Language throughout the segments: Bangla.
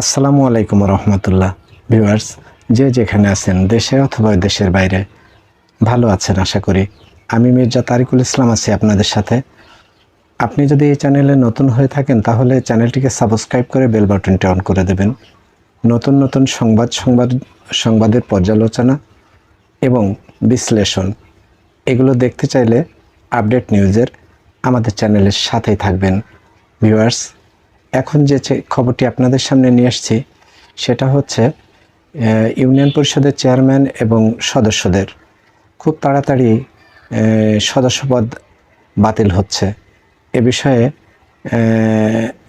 আসসালামু আলাইকুম রহমতুল্লাহ। ভিউয়ার্স, যে যেখানে আছেন, দেশে অথবা দেশের বাইরে, ভালো আছেন আশা করি। আমি মির্জা তারিকুল ইসলাম আছি আপনাদের সাথে। আপনি যদি এই চ্যানেলে নতুন হয়ে থাকেন, তাহলে চ্যানেলটিকে সাবস্ক্রাইব করে বেল বাটনটি অন করে দেবেন। নতুন নতুন সংবাদ সংবাদ, সংবাদের পর্যালোচনা এবং বিশ্লেষণ, এগুলো দেখতে চাইলে আপডেট নিউজের আমাদের চ্যানেলের সাথেই থাকবেন। ভিউয়ার্স এখন যে খবরটি আপনাদের সামনে নিয়ে আসছি, সেটা হচ্ছে ইউনিয়ন পরিষদের চেয়ারম্যান এবং সদস্যদের। খুব তাড়াতাড়ি সদস্যপদ বাতিল হচ্ছে। এ বিষয়ে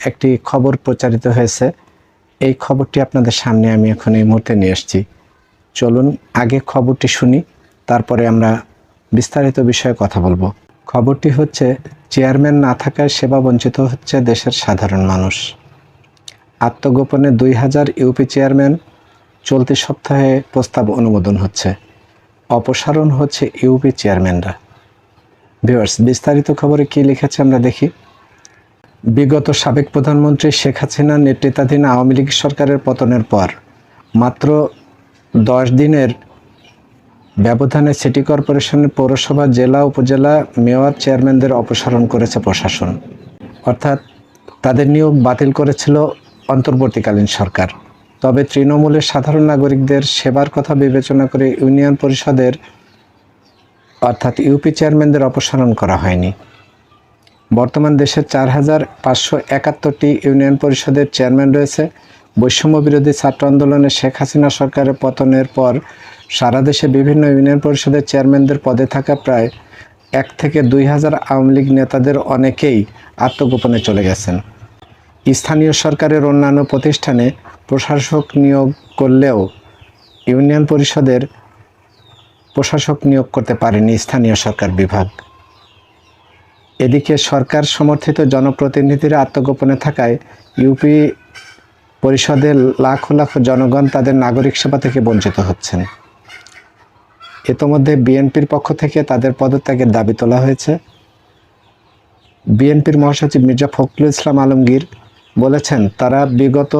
একটি খবর প্রচারিত হয়েছে। এই খবরটি আপনাদের সামনে আমি এখন এই মুহূর্তে নিয়ে এসেছি চলুন, আগে খবরটি শুনি, তারপরে আমরা বিস্তারিত বিষয়ে কথা বলব। খবরটি হচ্ছে, চেয়ারম্যান না থাকায় সেবা বঞ্চিত হচ্ছে দেশের সাধারণ মানুষ। আত্মগোপনে দুই হাজার ইউপি চেয়ারম্যান চলতি সপ্তাহে প্রস্তাব অনুমোদন হচ্ছে। অপসারণ হচ্ছে ইউপি চেয়ারম্যানরা। ভিউয়ার্স, বিস্তারিত খবরে কি লিখেছে আমরা দেখি। বিগত সাবেক প্রধানমন্ত্রী শেখ হাসিনার নেতৃত্বাধীন আওয়ামী লীগ সরকারের পতনের পর মাত্র দশ দিনের ব্যবধানে সিটি কর্পোরেশনের পৌরসভা, জেলা, উপজেলা মেয়র, চেয়ারম্যানদের অপসারণ করেছে প্রশাসন। অর্থাৎ তাদের নিয়োগ বাতিল করেছিল অন্তর্বর্তীকালীন সরকার। তবে তৃণমূলের সাধারণ নাগরিকদের সেবার কথা বিবেচনা করে ইউনিয়ন পরিষদের, অর্থাৎ ইউপি চেয়ারম্যানদের অপসারণ করা হয়নি। বর্তমান দেশের চার হাজার পাঁচশো একাত্তরটি ইউনিয়ন পরিষদের চেয়ারম্যান রয়েছে। বৈষম্য বিরোধী ছাত্র আন্দোলনে শেখ হাসিনা সরকারের পতনের পর সারা দেশে বিভিন্ন ইউনিয়ন পরিষদের চেয়ারম্যানদের পদে থাকা প্রায় এক থেকে দুই হাজার আওয়ামী লীগ নেতাদের অনেকেই আত্মগোপনে চলে গেছেন। স্থানীয় সরকারের অন্যান্য প্রতিষ্ঠানে প্রশাসক নিয়োগ করলেও ইউনিয়ন পরিষদের প্রশাসক নিয়োগ করতে পারেনি স্থানীয় সরকার বিভাগ। এদিকে সরকার সমর্থিত জনপ্রতিনিধিরা আত্মগোপনে থাকায় ইউপি পরিষদের লাখো লাখো জনগণ তাদের নাগরিক সেবা থেকে বঞ্চিত হচ্ছেন। ইতোমধ্যে বিএনপির পক্ষ থেকে তাদের পদত্যাগের দাবি তোলা হয়েছে। বিএনপির মহাসচিব মির্জা ফখরুল ইসলাম আলমগীর বলেছেন, তারা বিগত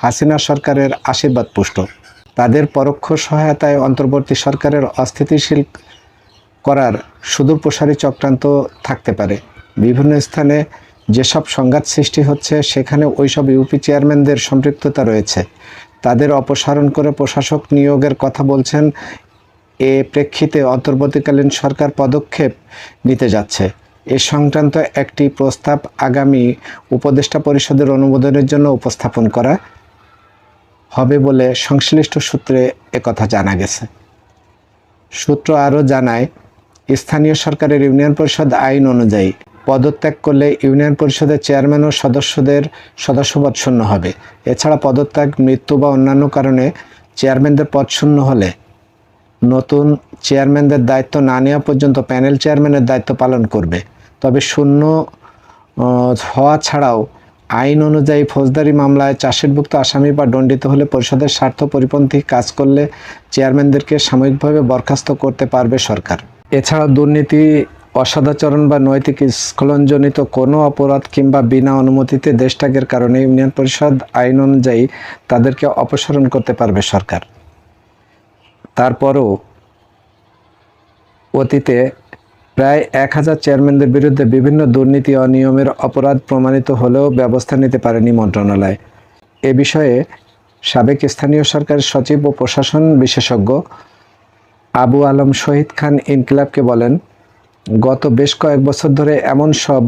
হাসিনা সরকারের আশীর্বাদ পুষ্ট। তাদের পরোক্ষ সহায়তায় অন্তর্বর্তী সরকারের অস্থিতিশীল করার সুদূরপ্রসারী চক্রান্ত থাকতে পারে। বিভিন্ন স্থানে যেসব সংঘাত সৃষ্টি হচ্ছে, সেখানে ওইসব ইউপি চেয়ারম্যানদের সম্পৃক্ততা রয়েছে। তাদের অপসারণ করে প্রশাসক নিয়োগের কথা বলছেন এ প্রেক্ষিতে অন্তর্বর্তীকালীন সরকার পদক্ষেপ নিতে যাচ্ছে। এ সংক্রান্ত একটি প্রস্তাব আগামী উপদেষ্টা পরিষদের অনুমোদনের জন্য উপস্থাপন করা হবে বলে সংশ্লিষ্ট সূত্রে একথা জানা গেছে। সূত্র আরও জানায়, স্থানীয় সরকারের ইউনিয়ন পরিষদ আইন অনুযায়ী পদত্যাগ করলে ইউনিয়ন পরিষদের চেয়ারম্যান ও সদস্যদের সদস্যপদ শূন্য হবে। এছাড়া পদত্যাগ, মৃত্যু বা অন্যান্য কারণে চেয়ারম্যানদের পদ শূন্য হলে নতুন চেয়ারম্যানদের দায়িত্ব না নেওয়া পর্যন্ত প্যানেল চেয়ারম্যানের দায়িত্ব পালন করবে। তবে শূন্য হওয়া ছাড়াও আইন অনুযায়ী ফৌজদারি মামলায় চাষেরভুক্ত আসামি বা দণ্ডিত হলে পরিষদের স্বার্থ পরিপন্থী কাজ করলে চেয়ারম্যানদেরকে সাময়িকভাবে বরখাস্ত করতে পারবে সরকার। এছাড়া দুর্নীতি, অসদাচরণ বা নৈতিক স্খলনজনিত কোনো অপরাধ কিংবা বিনা অনুমতিতে দেশত্যাগের কারণে ইউনিয়ন পরিষদ আইন অনুযায়ী তাদেরকে অপসারণ করতে পারবে সরকার। তারপরও অতীতে প্রায় এক হাজার চেয়ারম্যানদের বিরুদ্ধে বিভিন্ন দুর্নীতি অনিয়মের অপরাধ প্রমাণিত হলেও ব্যবস্থা নিতে পারেনি মন্ত্রণালয়। এ বিষয়ে সাবেক স্থানীয় সরকারের সচিব ও প্রশাসন বিশেষজ্ঞ আবু আলম শহীদ খান ইনকিলাবকে বলেন, গত বেশ কয়েক বছর ধরে এমন সব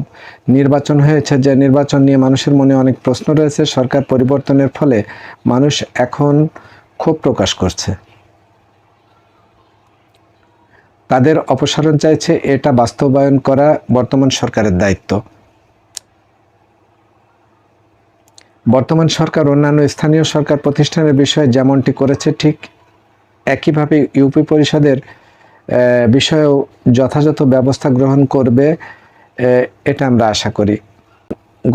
নির্বাচন হয়েছে যে নির্বাচন নিয়ে মানুষের মনে অনেক প্রশ্ন রয়েছে। সরকার পরিবর্তনের ফলে মানুষ এখন ক্ষোভ প্রকাশ করছে। তাদের অপসারণ চাইছে, এটা বাস্তবায়ন করা বর্তমান সরকারের দায়িত্ব। বর্তমান সরকার অন্যান্য স্থানীয় সরকার প্রতিষ্ঠানের বিষয়ে যেমনটি করেছে, ঠিক একইভাবে ইউপি পরিষদের বিষয়েও যথাযথ ব্যবস্থা গ্রহণ করবে এটা আমরা আশা করি।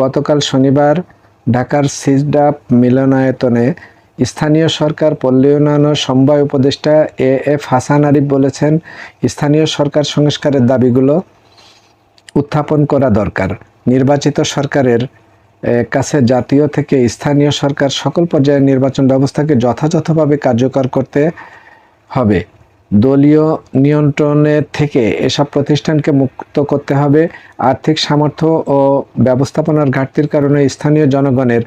গতকাল শনিবার ঢাকার সিজডাপ মিলনায়তনে স্থানীয় সরকার পল্লী উন্নয়ন সমবায় উপদেষ্টা এ এফ হাসান আরিফ বলেছেন, স্থানীয় সরকার সংস্কারের দাবিগুলো উত্থাপন করা দরকার। নির্বাচিত সরকারের কাছে জাতীয় থেকে স্থানীয় সরকার সকল পর্যায়ের নির্বাচন ব্যবস্থাকে যথাযথভাবে কার্যকর করতে হবে। দলীয় নিয়ন্ত্রণের থেকে এসব প্রতিষ্ঠানকে মুক্ত করতে হবে। আর্থিক সামর্থ্য ও ব্যবস্থাপনার ঘাটতির কারণে স্থানীয় জনগণের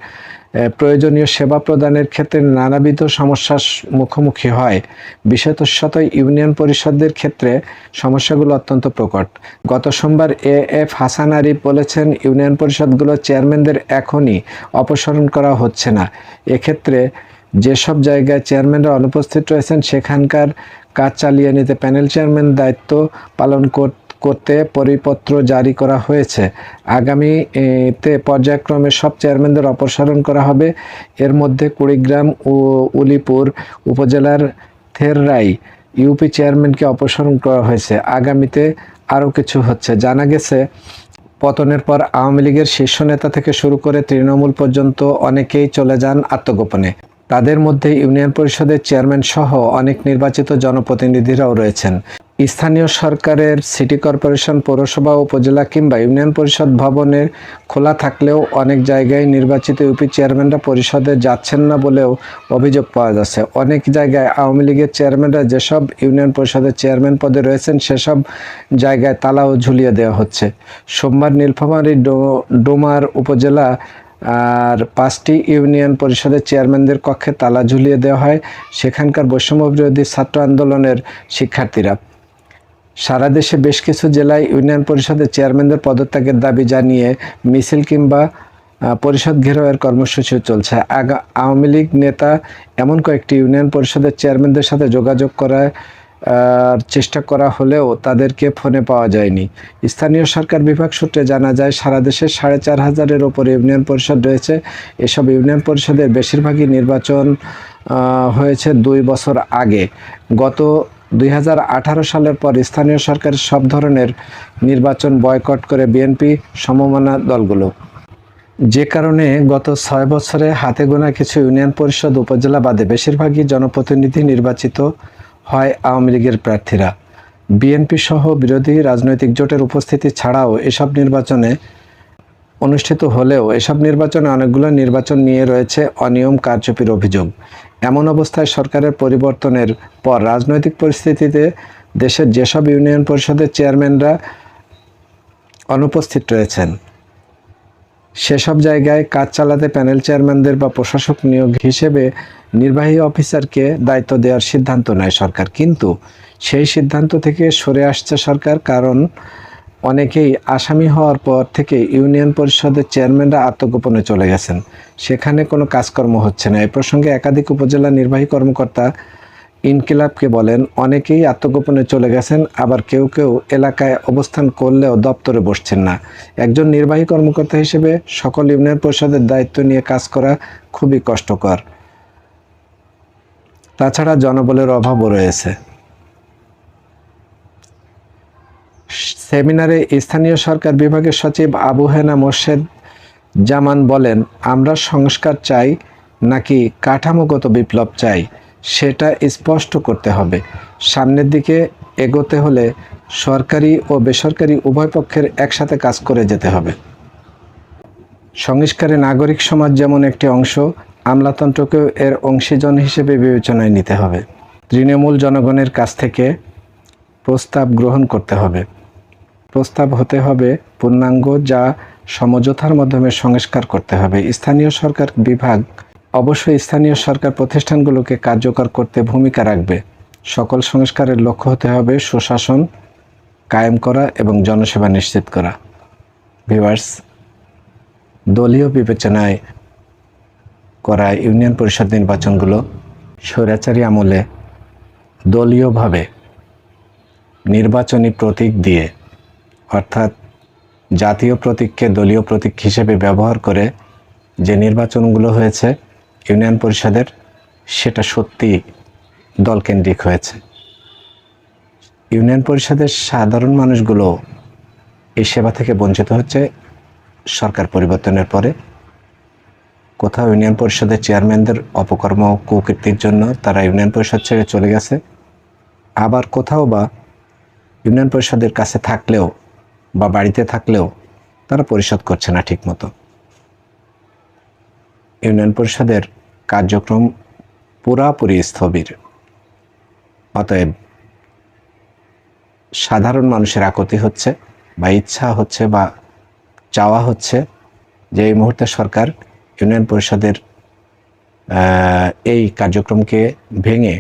প্রয়োজনীয় সেবা প্রদানের ক্ষেত্রে নানাবিধ সমস্যার মুখোমুখি হয়। বিশেষত ইউনিয়ন পরিষদের ক্ষেত্রে সমস্যাগুলো অত্যন্ত প্রকট। গত সোমবার এ এফ হাসান আরিফ বলেছেন, ইউনিয়ন পরিষদগুলোর চেয়ারম্যানদের এখনই অপসারণ করা হচ্ছে না। এক্ষেত্রে যেসব জায়গায় চেয়ারম্যানরা অনুপস্থিত রয়েছেন, সেখানকার কাজ চালিয়ে নিতে প্যানেল চেয়ারম্যান দায়িত্ব পালন কর- করতে পরিপত্র জারি করা হয়েছে। আগামী এ, তে পর্যায়ক্রমে সব চেয়ারম্যানদের অপসারণ করা হবে। এর মধ্যে কুড়িগ্রাম ও উলিপুর উপজেলার থেররাই ইউপি চেয়ারম্যানকে অপসারণ করা হয়েছে। আগামীতে আরও কিছু হচ্ছে। জানা গেছে পতনের পর আওয়ামী লীগের শীর্ষ নেতা থেকে শুরু করে তৃণমূল পর্যন্ত অনেকেই চলে যান আত্মগোপনে। তাদের মধ্যে ইউনিয়ন পরিষদের চেয়ারম্যান সহ অনেক নির্বাচিত জনপ্রতিনিধিরাও রয়েছেন। স্থানীয় সরকারের সিটি কর্পোরেশন, পৌরসভা, উপজেলা কিংবা ইউনিয়ন পরিষদ ভবনের খোলা থাকলেও অনেক জায়গায় নির্বাচিত ইউপি চেয়ারম্যানরা পরিষদে যাচ্ছেন না বলেও অভিযোগ পাওয়া যাচ্ছে। অনেক জায়গায় আওয়ামী লীগের চেয়ারম্যানরা যেসব ইউনিয়ন পরিষদের চেয়ারম্যান পদে রয়েছেন, সেসব জায়গায় তালাও ঝুলিয়ে দেওয়া হচ্ছে। সোমবার নীলফামারী ডোমার উপজেলা, আর পাঁচটি ইউনিয়ন পরিষদের চেয়ারম্যানদের কক্ষে তালা ঝুলিয়ে দেওয়া হয়। সেখানকার বৈষম্য বিরোধী ছাত্র আন্দোলনের শিক্ষার্থীরা। সারা দেশে বেশ কিছু জেলায় ইউনিয়ন পরিষদের চেয়ারম্যানদের পদত্যাগের দাবি জানিয়ে মিছিল কিংবা পরিষদ ঘেরাওয়ের কর্মসূচিও চলছে। আওয়ামী লীগ নেতা এমন কয়েকটি ইউনিয়ন পরিষদের চেয়ারম্যানদের সাথে যোগাযোগ করার চেষ্টা করা হলেও তাদেরকে ফোনে পাওয়া যায়নি। স্থানীয় সরকার বিভাগ সূত্রে জানা যায়, সারা দেশে সাড়ে চার হাজারের ওপর ইউনিয়ন পরিষদ রয়েছে। এসব ইউনিয়ন পরিষদের বেশিরভাগই নির্বাচন হয়েছে দুই বছর আগে। গত দু হাজার আঠারো সালের পর স্থানীয় সরকারের সব ধরনের নির্বাচন বয়কট করে বিএনপি সমমনা দলগুলো। যে কারণে গত ছয় বছরে হাতে গোনা কিছু ইউনিয়ন পরিষদ উপজেলা বাদে বেশিরভাগই জনপ্রতিনিধি নির্বাচিত হয় আওয়ামী লীগের প্রার্থীরা। বিএনপি সহ বিরোধী রাজনৈতিক জোটের উপস্থিতি ছাড়াও এসব নির্বাচনে অনুষ্ঠিত হলেও এসব নির্বাচনে অনেকগুলো নির্বাচন নিয়ে রয়েছে অনিয়ম কারচুপির অভিযোগ। এমন অবস্থায় সরকারের পরিবর্তনের পর রাজনৈতিক পরিস্থিতিতে দেশের যেসব ইউনিয়ন পরিষদের চেয়ারম্যানরা অনুপস্থিত রয়েছেন, সেসব জায়গায় কাজ চালাতে প্যানেল চেয়ারম্যানদের বা প্রশাসক নিয়োগ হিসেবে নির্বাহী অফিসারকে দায়িত্ব দেওয়ার সিদ্ধান্ত নেয় সরকার। কিন্তু সেই সিদ্ধান্ত থেকে সরে আসছে সরকার কারণ অনেকেই আসামি হওয়ার পর থেকে ইউনিয়ন পরিষদের চেয়ারম্যানরা আত্মগোপনে চলে গেছেন। সেখানে কোনো কাজকর্ম হচ্ছে না। এ প্রসঙ্গে একাধিক উপজেলা নির্বাহী কর্মকর্তা ইনকিলাবকে বলেন, অনেকেই আত্মগোপনে চলে গেছেন, আবার কেউ কেউ এলাকায় অবস্থান করলেও দপ্তরে বসছেন না। একজন নির্বাহী কর্মকর্তা হিসেবে সকল ইউনিয়ন পরিষদের দায়িত্ব নিয়ে কাজ করা খুবই কষ্টকর। তাছাড়া জনবলের অভাবও রয়েছে। সেমিনারে স্থানীয় সরকার বিভাগের সচিব আবু হেনা মোর্শেদ জামান বলেন, আমরা সংস্কার চাই নাকি কাঠামোগত বিপ্লব চাই, সেটা স্পষ্ট করতে হবে। সামনের দিকে এগোতে হলে সরকারি ও বেসরকারি উভয় পক্ষের একসাথে কাজ করে যেতে হবে। সংস্কারে নাগরিক সমাজ যেমন একটি অংশ, আমলাতন্ত্রকেও এর অংশীজন হিসেবে বিবেচনায় নিতে হবে। তৃণমূল জনগণের কাছ থেকে প্রস্তাব গ্রহণ করতে হবে। প্রস্তাব হতে হবে পূর্ণাঙ্গ যা সমঝোতার মাধ্যমে সংস্কার করতে হবে। স্থানীয় সরকার বিভাগ অবশ্যই স্থানীয় সরকার প্রতিষ্ঠানগুলোকে কার্যকর করতে ভূমিকা রাখবে। সকল সংস্কারের লক্ষ্য হতে হবে সুশাসন কায়েম করা এবং জনসেবা নিশ্চিত করা। ভিভার্স দলীয় বিবেচনায় করা ইউনিয়ন পরিষদ নির্বাচনগুলো স্বৈরাচারী আমলে দলীয়ভাবে নির্বাচনী প্রতীক দিয়ে অর্থাৎ জাতীয় প্রতীককে দলীয় প্রতীক হিসেবে ব্যবহার করে যে নির্বাচনগুলো হয়েছে, ইউনিয়ন পরিষদের, সেটা সত্যি দলকেন্দ্রিক হয়েছে। ইউনিয়ন পরিষদের সাধারণ মানুষগুলো এই সেবা থেকে বঞ্চিত হচ্ছে সরকার পরিবর্তনের পরে। কোথাও ইউনিয়ন পরিষদের চেয়ারম্যানদের অপকর্ম কুকীর্তির জন্য তারা ইউনিয়ন পরিষদ ছেড়ে চলে গেছে। আবার কোথাও বা ইউনিয়ন পরিষদের কাছে থাকলেও বা বাড়িতে থাকলেও তারা পরিশোধ করছে না ঠিকমতো। ইউনিয়ন পরিষদের কার্যক্রম পুরাপুরি স্থবির। অতএব সাধারণ মানুষের আকতি হচ্ছে বা ইচ্ছা হচ্ছে বা চাওয়া হচ্ছে যে এই মুহূর্তে সরকার ইউনিয়ন পরিষদের এই কার্যক্রমকে ভেঙে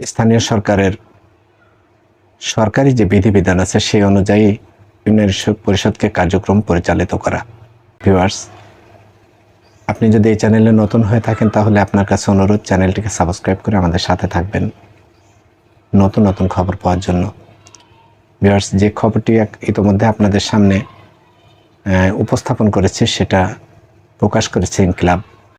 স্থানীয় সরকারের সরকারি যে বিধিবিধান আছে, সেই অনুযায়ী ইউনিয়ন পরিষদকে কার্যক্রম পরিচালিত করা। ভিউয়ার্স, আপনি যদি এই চ্যানেলে নতুন হয়ে থাকেন, তাহলে আপনার কাছে অনুরোধ, চ্যানেলটিকে সাবস্ক্রাইব করে আমাদের সাথে থাকবেন নতুন নতুন খবর পাওয়ার জন্য। ভিউয়ার্স, যে খবরটি ইতোমধ্যে আপনাদের সামনে উপস্থাপন করেছে, সেটা প্রকাশ করেছে ইনকিলাব।